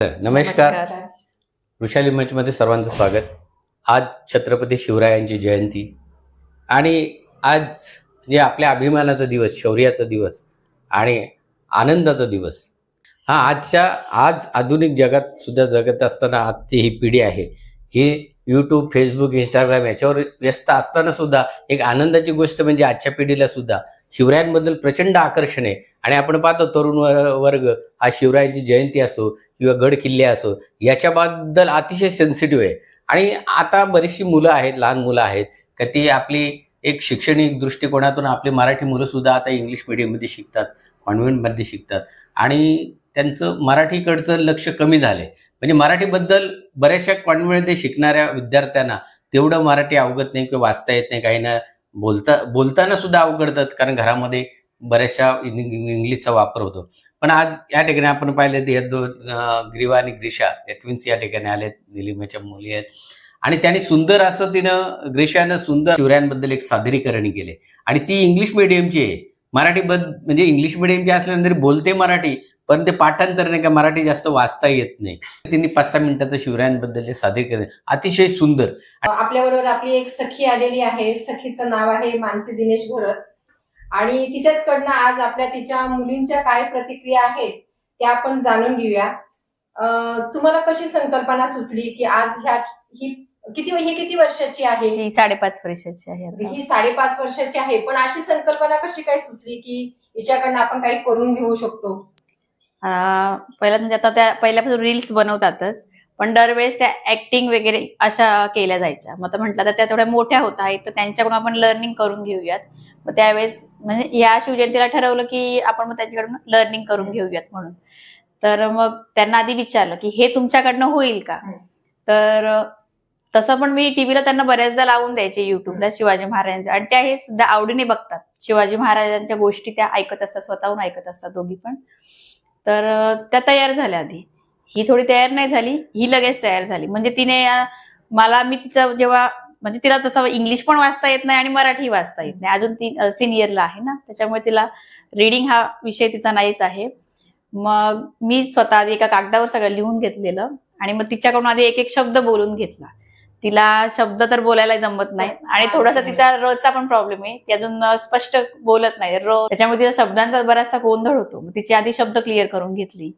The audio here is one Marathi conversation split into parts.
नमस्कार. वृषाली मंचमध्ये सर्वांचं स्वागत. आज छत्रपती शिवरायांची जयंती. आणि आज जे आपल्या अभिमानाचा दिवस शौर्याचा दिवस आणि आनंदाचा दिवस हा आजच्या आज आधुनिक जगात सुद्धा जगत असताना आजची ही पिढी आहे. ही यूट्यूब फेसबुक इंस्टाग्राम याच्यावर व्यस्त असताना सुद्धा एक आनंदाची गोष्ट म्हणजे आजच्या पिढीला सुद्धा शिवरायांबद्दल प्रचंड आकर्षण आहे. आणि आपण पाहतो तरुण वर्ग हा शिवरायांची जयंती असो किंवा गड किल्ले असो याच्याबद्दल अतिशय सेन्सिटिव्ह आहे. आणि आता बरीचशी मुलं आहेत लहान मुलं आहेत का ती आपली एक शैक्षणिक दृष्टिकोनातून आपली मराठी मुलं सुद्धा आता इंग्लिश मिडियममध्ये शिकतात कॉन्व्हेंटमध्ये शिकतात. आणि त्यांचं मराठीकडचं लक्ष कमी झालंय. म्हणजे मराठीबद्दल बऱ्याचशा कॉन्व्हेंटमध्ये शिकणाऱ्या विद्यार्थ्यांना तेवढं मराठी अवगत नाही किंवा वाचता येत नाही काही ना बोलता बोलताना सुद्धा अवघडतात कारण घरामध्ये बऱ्याचशा इंग्लिशचा वापर होतो. पण आज या ठिकाणी आपण पाहिलं तर या दोन ग्रीवा आणि ग्रीषा या ट्विन्स या ठिकाणी आलेत निलिमेच्या मुली आहेत. आणि त्यांनी सुंदर असं तिनं ग्रीषानं सुंदर शिवरायांबद्दल एक सादरीकरण केले. आणि ती इंग्लिश मिडियमची आहे. मराठी बद म्हणजे इंग्लिश मिडियमची असल्यानंतर बोलते मराठी पण ते पाठांतर नाही का मराठी जास्त वाचता येत नाही. तिने पाच सहा मिनिटाचं शिवरायांबद्दल सादरीकरण अतिशय सुंदर. आपल्याबरोबर आपली एक सखी आलेली आहे. सखीचं नाव आहे मानसी दिनेश घोरत. आणि तिच्याचकडनं आज आपल्या तिच्या मुलींच्या काय प्रतिक्रिया आहेत त्या आपण जाणून घेऊया. तुम्हाला कशी संकल्पना सुचली की आज ह्या ही किती ही किती वर्षाची आहे? ती साडेपाच वर्षाची आहे. ही साडेपाच वर्षाची आहे. पण अशी संकल्पना कशी काय सुचली की हिच्याकडनं आपण काही करून घेऊ शकतो? पहिला म्हणजे आता त्या पहिल्यापासून रील्स बनवतातच. पण दरवेळेस त्या ऍक्टिंग वगैरे अशा केल्या जायच्या. मग म्हटलं तर त्या थोड्या मोठ्या होत आहेत तर त्यांच्याकडून आपण लर्निंग करून घेऊयात. मग त्यावेळेस म्हणजे या शिवजयंतीला ठरवलं की आपण मग त्यांच्याकडून लर्निंग करून घेऊयात म्हणून. तर मग त्यांना आधी विचारलं की हे तुमच्याकडनं होईल का. तर तसं पण मी टीव्हीला त्यांना बऱ्याचदा लावून द्यायचे युट्यूबला शिवाजी महाराजांच्या. आणि त्या हे सुद्धा आवडीने बघतात. शिवाजी महाराजांच्या गोष्टी त्या ऐकत असतात स्वतःहून ऐकत असतात दोघी पण. तर त्या तयार झाल्या आधी. ही थोडी तयार नाही झाली ही लगेच तयार झाली. म्हणजे तिने मला मी तिचं जेव्हा म्हणजे तिला तसं इंग्लिश पण वाचता येत नाही आणि मराठी वाचता येत नाही. अजून ती सिनियरला आहे ना. त्याच्यामुळे तिला रिडिंग हा विषय तिचा नाहीच आहे. मग मी स्वतः एका कागदावर सगळं लिहून घेतलेलं आणि मग तिच्याकडून आधी एक एक शब्द बोलून घेतला. तिला शब्द तर बोलायला जमत नाही आणि थोडासा तिचा रचा पण प्रॉब्लेम आहे. ती अजून स्पष्ट बोलत नाही. र त्याच्यामुळे तिचा शब्दांचा बराचसा गोंधळ होतो. मग तिची आधी शब्द क्लिअर करून घेतली.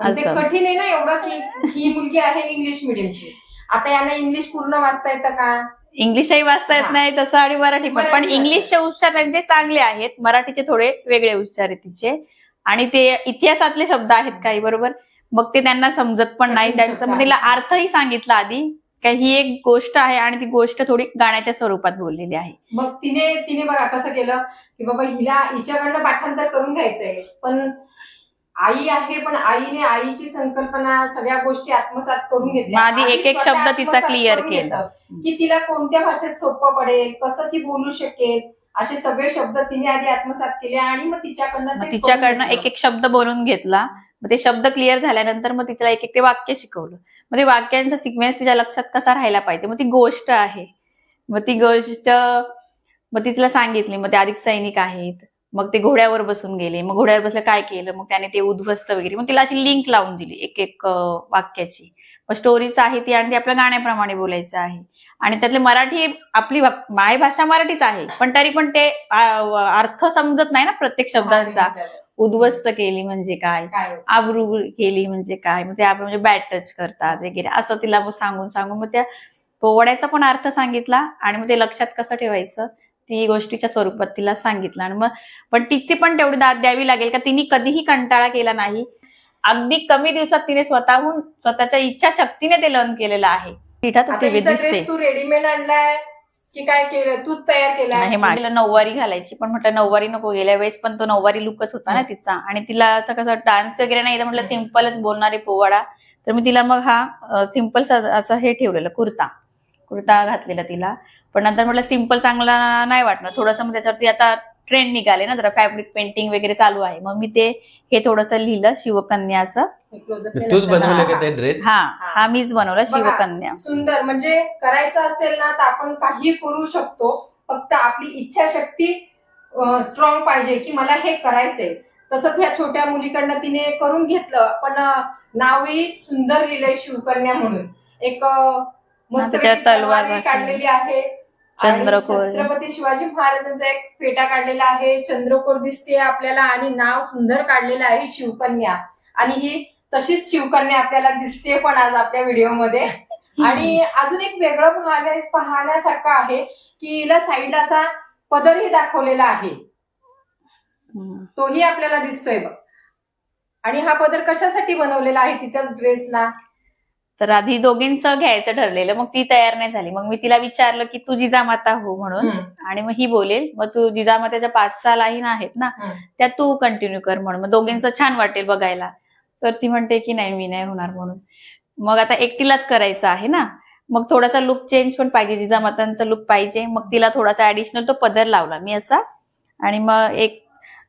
ते कठीण आहे ना एवढं की ही मुलगी आहे इंग्लिश मिडियमची आता यांना इंग्लिश पूर्ण वाचता येतं का? इंग्लिशही वाचता येत. नाही तसं आणि मराठी पण. पण इंग्लिशचे उच्चार त्यांचे चांगले आहेत. मराठीचे थोडे वेगळे उच्चार आहेत तिचे. आणि ते इतिहासातले शब्द आहेत काही बरोबर? मग ते त्यांना समजत पण नाही. त्यांचं मग तिला. अर्थही सांगितला आधी. का ही एक गोष्ट आहे आणि ती गोष्ट थोडी गाण्याच्या स्वरूपात बोललेली आहे. मग तिने तिने बघा कसं केलं की बाबा हिला हिच्याकडनं पाठांतर करून घ्यायचंय. पण आई आहे पण आईने आईची संकल्पना सगळ्या गोष्टी आत्मसात करून घेतल्या. आधी एक एक शब्द तिचा करून केला. की तिला कोणत्या भाषेत सोपं पडेल कसं ती बोलू शकेल असे सगळे शब्द तिने आधी आत्मसात केले आणि मग तिच्याकडनं तिच्याकडनं एक एक शब्द बोलून घेतला. मग ते शब्द क्लिअर झाल्यानंतर मग तिला एक एक ते वाक्य शिकवलं. मग ते वाक्यांचा सिक्वेन्स तिच्या लक्षात कसा राहायला पाहिजे? मग ती गोष्ट आहे. मग ती गोष्ट मग तिला सांगितली. मग ते अधिक सैनिक आहेत. मग ते घोड्यावर बसून गेले मग घोड्यावर बसलं काय केलं? मग त्याने ते उद्ध्वस्त वगैरे मग तिला अशी लिंक लावून दिली एक एक वाक्याची. मग स्टोरीच आहे ती आणि ती आपल्या गाण्याप्रमाणे बोलायचं आहे. आणि त्यातले मराठी आपली मायभाषा मराठीच आहे पण तरी पण ते अर्थ समजत नाही ना प्रत्येक शब्दांचा. उद्ध्वस्त केली म्हणजे काय? काय? आबरू केली म्हणजे काय? मग ते आपण म्हणजे बॅट टच करतात वगैरे असं तिला मग सांगून सांगून मग त्या पोवड्याचा पण अर्थ सांगितला आणि मग ते लक्षात कसं ठेवायचं? ती गोष्टीच्या स्वरूपात तिला सांगितलं. आणि मग पण तिची पण तेवढी दाद द्यावी लागेल का? तिने कधीही कंटाळा केला नाही. अगदी कमी दिवसात तिने स्वतःहून स्वतःच्या इच्छा शक्तीने ते लर्न केलेलं आहे. पिठात तू रेडीमेड आणलाय की काय केलं? तूच तयार केलाय नाही माझ्या नऊवारी घालायची. पण म्हटलं नऊवारी नको गेल्या वेळेस पण तो नऊवारी लुकच होता ना तिचा. आणि तिला असं कसं डान्स वगैरे नाही तर म्हटलं सिम्पलच बोलणारे पोवाडा. तर मी तिला मग हा सिंपल असं हे ठेवलेलं कुर्ता. कुर्ता घातलेला तिला. पण नंतर म्हटलं सिंपल चांगला नाही वाटणार. थोडंसं मग त्याच्यावरती आता ट्रेंड निघाले ना जरा फॅब्रिक पेंटिंग वगैरे चालू आहे. मग मी ते हे थोडंसं लिहिलं शिवकन्या असं. तूच. बनवलं का ते ड्रेस हा हा. मीच बनवलं शिवकन्या. सुंदर म्हणजे करायचं असेल ना तर आपण काही करू शकतो. फक्त आपली इच्छाशक्ती स्ट्रॉंग पाहिजे की मला हे करायचंय. तसंच ह्या छोट्या मुलीकडनं तिने करून घेतलं. पण नावही सुंदर लिहिलंय शिवकन्या म्हणून. एक मस्त तलवार. काढलेली आहे. चंद्रकोर. छत्रपती शिवाजी महाराजांचा एक फेटा काढलेला आहे. चंद्रकोर दिसते आपल्याला आणि नाव सुंदर काढलेलं आहे शिवकन्या. आणि ही तशीच शिवकन्या आपल्याला दिसते पण आज आपल्या व्हिडिओमध्ये. आणि अजून एक वेगळं पाहण्या पाहण्यासारखं आहे की हिला साईडला असा पदरही दाखवलेला आहे. तोही आपल्याला दिसतोय बघ. आणि हा पदर कशासाठी बनवलेला आहे तिच्याच ड्रेसला तर आधी दोघींचं घ्यायचं ठरलेलं मग ती तयार नाही झाली. मग मी तिला विचारलं की तू जिजामाता हो म्हणून आणि मग ही बोलेल मग तू जिजामाताच्या पाच सहा लाईन आहेत ना. त्या तू कंटिन्यू कर म्हणून. मग दोघींचं छान वाटेल बघायला. तर ती म्हणते की नाही मी नाही होणार म्हणून. मग आता एकटीलाच करायचं आहे ना. मग थोडासा लुक चेंज पण पाहिजे जिजामातांचा लुक पाहिजे. मग तिला थोडासा ऍडिशनल तो पदर लावला मी असा. आणि मग एक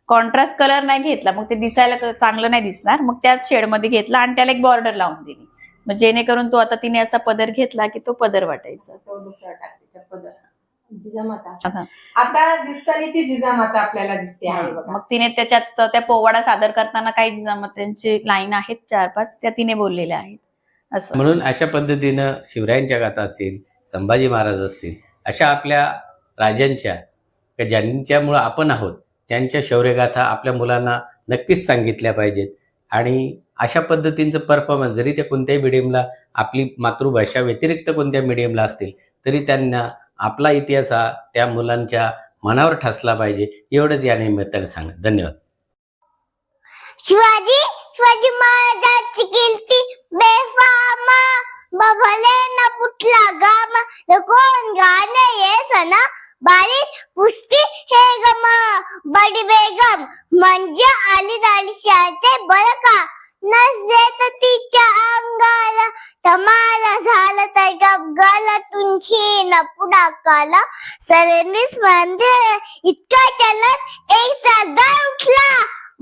कॉन्ट्रास्ट कलर नाही घेतला. मग ते दिसायला चांगलं नाही दिसणार. मग त्याच शेडमध्ये घेतला आणि त्याला एक बॉर्डर लावून दिली. मग जेणेकरून तो आता तिने असा पदर घेतला की तो पदर वाटायचा. तो दुसरा टाक त्याच्यात पदर जिजामाता. आता आता दिसताना ती जिजामाता आपल्याला दिसते आहे बघा. मग तिने त्याच्यात त्या पोवाडा सादर करताना काही जिजामात्यांची लाईन आहेत चार पाच त्या तिने बोललेल्या आहेत. असं. म्हणून अशा पद्धतीनं शिवरायांच्या गाथा असतील संभाजी महाराज असतील अशा आपल्या राजांच्या का ज्यांच्यामुळं आपण आहोत त्यांच्या शौर्यगाथा आपल्या मुलांना नक्कीच सांगितल्या पाहिजेत. आणि अशा पद्धतींचं परफॉर्मन्स जरी ते कोणत्याही मिडियमला आपली मातृभाषा व्यतिरिक्त कोणत्या मिडियमला असतील तरी त्यांना आपला इतिहास हा त्या मुलांच्या मनावर ठसला पाहिजे. एवढंच या निमित्ताने सांगा धन्यवाद. शिवाजी शिवाजी महाराजांची कीर्ती बेफामा बभले न पुटला गाम कोण गाणे ये सना बाली पुष्टी हे गमा बडी बेगम म्हणजे आली दालिशाचे बरं का नसले तर तिच्या अंगाला. तमाला झालं तर गपगाला तुमची न पुढाकाला सरेमीस म्हणजे इतका चलत एक सदा उठला.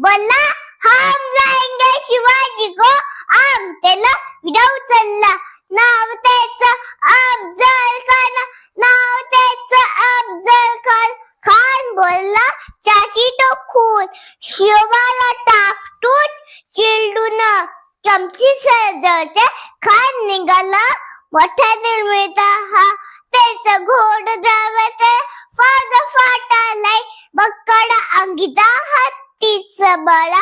बोला हम जाएंगे शिवाजी को आम त्याला विडाऊ चालला. नाव त्याचं अफजल खान नाव त्याचं अफजल खान खान बोलला चाची तो खून शिवाला टाकटूच चिरडून चमची सजवते खान निघाला मोठ्या निर्मिता हा त्याचा घोड धावते फाज फाटालाय बक्कड अंगिता हत्तीच बळा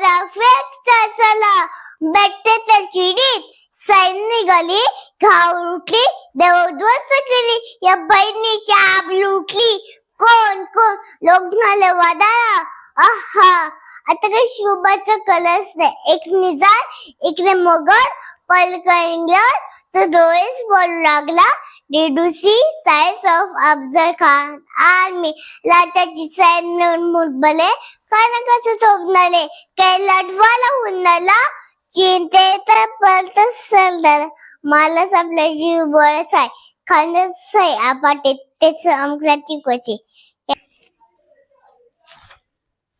पारा फेकचा चला बेटे तर चिडीत सैन निघाली घाव उठली देवध्वस्त केली. या बहिणीची आब लुटली. कोण कोण? लोक झाले वादाळा आहा. आता काही शुभाचा कलर्स नाही. एक निजार इकडे ने मगर पलका इंग्लस तर डोळेच बोलू लागला. डिडुसी size of Afzal Khan army. लाटाची सैन्य मुठबले कारण कसं थोपणारे काय लढवाला उन्हाला? चिंते तर सरदार मलाच आपला जीव बळच आहे. खानच आहे आपाटे तेच अमराची कोची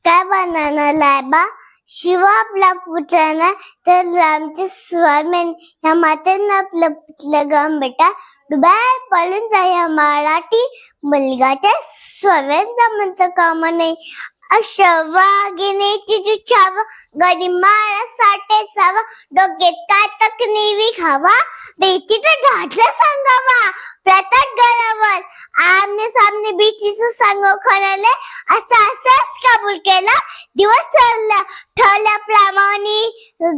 काय बनाना लायबा? शिव आपला पुत्राना तर रामचे स्वामी ह्या मातेनं आपलं पुतलं गम बेटा. डुबाय पळून जाय ह्या मराठी मुलगाच्या स्वाव्यांचा म्हणतं काम नाही अशवागिनीची जुछाव गरिमाळा साठे सावा डोक्यात कातक नेवी खावा भीतीचं ढाटलं सांगावा प्रताप गरावर आमने सामने भीतीचं सांगो खणाले असं असंच कबूल केला. दिवस चालला ठरल्याप्रमाणे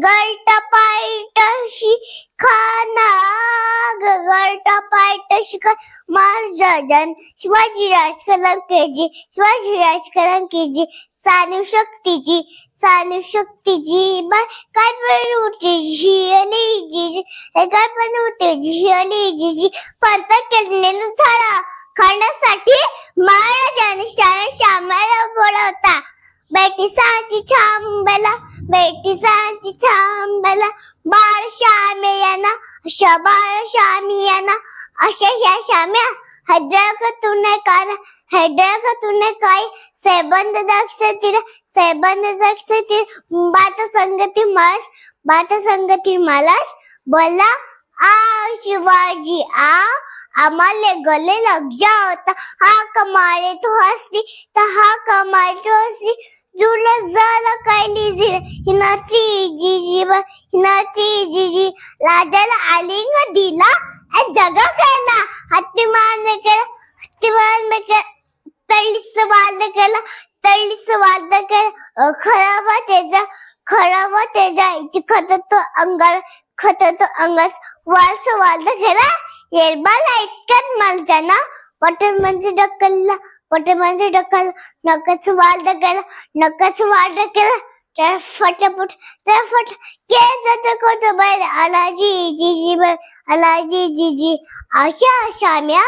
गळट पायटशी खाना गळट पायटशी खा महाराजन शिवाजी राजकलंकेची शिवाजी राजकलंकेची जाणीव शक्तीची चालू शक्तीची बाय काय पण होते झिअली जिजी काय पण होते झिअली जिजी पंत केलेलं थळा खाण्यासाठी महाराजांनी शाळा श्यामाला बोलवता. बेटी सांची छांबला बेटी सांची छांबला. बाळ श्यामे यांना अशा बाळ श्यामी यांना अशा ह्या श्याम्या. हैदराबाद काना हैदराबाद काय सेबंद दक्षतिर सेबंद दक्षतिर बात संगती मास बात संगती मालास बोला आ शिवाजी आ आम्हाला गले लग होता. हा कमाले तो हसली तर हा कमाल तो हसली तुला झालं काय लिहिजे हिनाती जिजी ब हिनाती जिजी राजाला आलिंग दिला आणि जगा केला. हत्ती मारणे केला हत्ती मारणे केला तळीस वाद केला तळीस वाद केला. खराब त्याचा खराब त्याच्या आईची खत तो अंगार खत तो अंगाच वालस वाद केला. येरबाला इतक्यात मालच्याना पटेल म्हणजे ढकलला पटेल म्हणजे ढकल नकच वाल केला नकच वाल केला त्या फटाफट त्या फट के जात कोट बाहेर आलाजी जीजी बाहेर आलाजी जीजी अशा शाम्या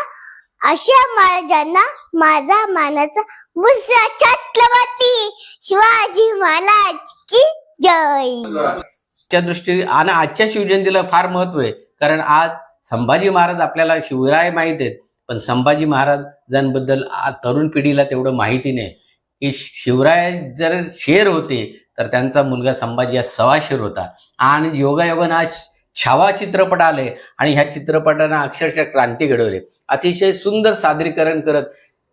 अशा महाराजांना माझा मानाचा मुसला छत्रपती शिवाजी महाराज की जय च्या दृष्टीने आणि आजच्या शिवजयंतीला फार महत्त्व आहे. कारण आज संभाजी महाराज आपल्याला शिवराय माहीत आहेत पण संभाजी महाराजांबद्दल तरुण पिढीला तेवढं माहिती नाही. की शिवराय जर शेर होते तर त्यांचा मुलगा संभाजी हा सवा शेर होता. आणि योगायोगानं आज छावा चित्रपट आले आणि ह्या चित्रपटानं अक्षरशः क्रांती घडवली. अतिशय सुंदर सादरीकरण करत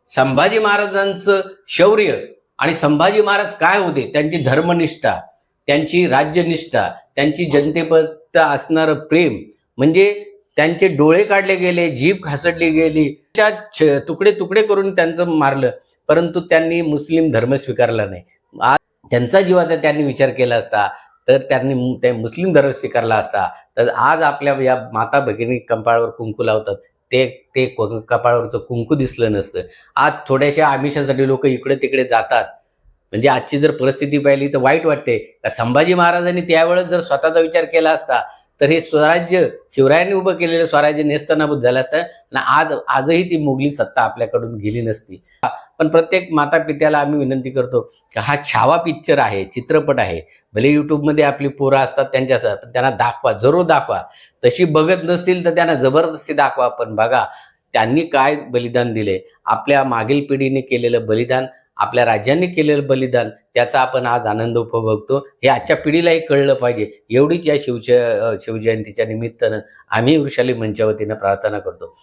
संभाजी महाराजांचं शौर्य आणि संभाजी महाराज काय होते त्यांची धर्मनिष्ठा त्यांची राज्यनिष्ठा त्यांची जनतेबद्दल असणारं प्रेम म्हणजे त्यांचे डोळे काढले गेले जीभ घासडली गेली त्या तुकडे तुकडे करून त्यांचं मारलं. परंतु त्यांनी मुस्लिम धर्म स्वीकारला नाही. आज त्यांचा जीवाचा त्यांनी विचार केला असता तर त्यांनी ते मुस्लिम धर्म स्वीकारला असता तर आज आपल्या या माता भगिनी कंपाळावर कुंकू लावतात. ते ते कपाळावरचं कुंकू दिसलं नसतं. आज थोड्याशा आमिषासाठी लोक इकडे तिकडे जातात. म्हणजे आजची जर परिस्थिती पाहिली तर वाईट वाटते. संभाजी महाराजांनी त्यावेळेस जर स्वतःचा विचार केला असता तर हे स्वराज्य शिवरायांनी उभं केलेलं स्वराज्य नेस्तनाभूत झालं असतं. आणि आज आजही ती मुघली सत्ता आपल्याकडून गेली नसती. पण प्रत्येक माता पित्याला आम्ही विनंती करतो की हा छावा पिक्चर आहे चित्रपट आहे. भले युट्यूबमध्ये आपली पोरं असतात त्यांच्या पण त्यांना दाखवा जरूर दाखवा. तशी बघत नसतील तर त्यांना जबरदस्ती दाखवा. पण बघा त्यांनी काय बलिदान दिले? आपल्या मागील पिढीने केलेलं बलिदान आपल्या राज्याने केलेलं बलिदान त्याचा आपण आज आनंद उपभोगतो. हे आजच्या पिढीलाही कळलं पाहिजे. एवढीच या शिवच्या शिवजयंतीच्या निमित्तानं आम्ही वृषाली मंचावतीनं प्रार्थना करतो.